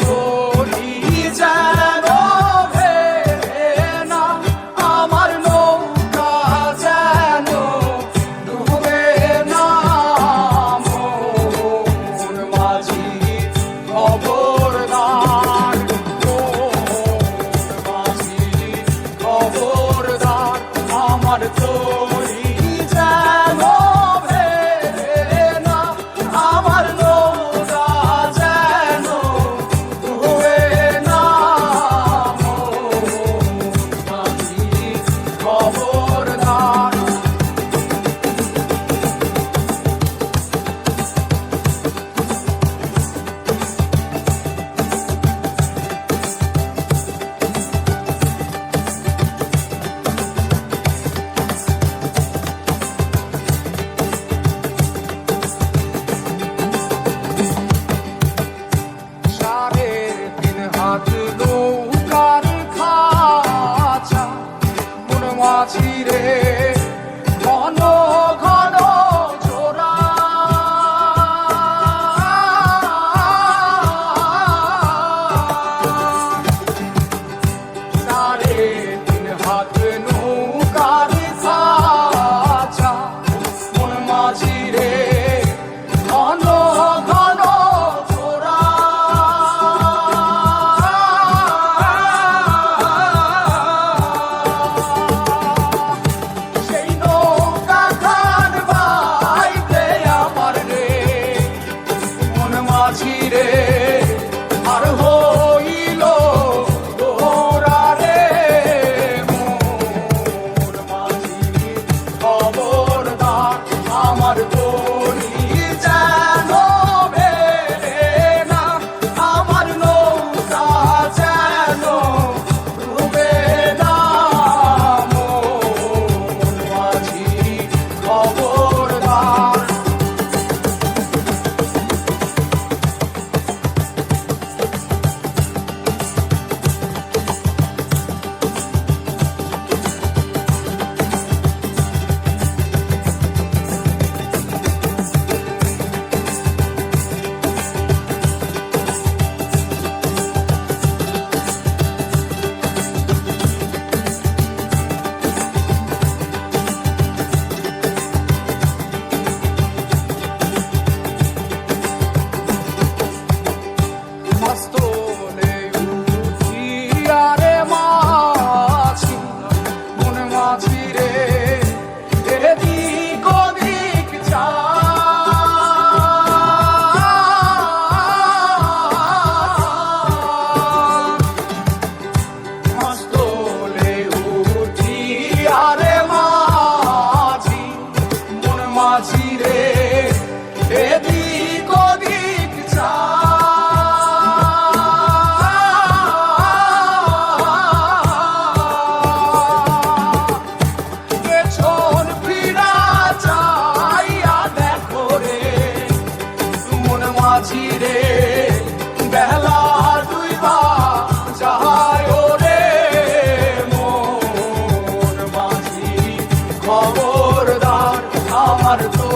Oh. আছি রে। Lord, ছিড়ে। বেলা দুইবা যাহায় ওরে মন মাঝি খবরদার আমার তো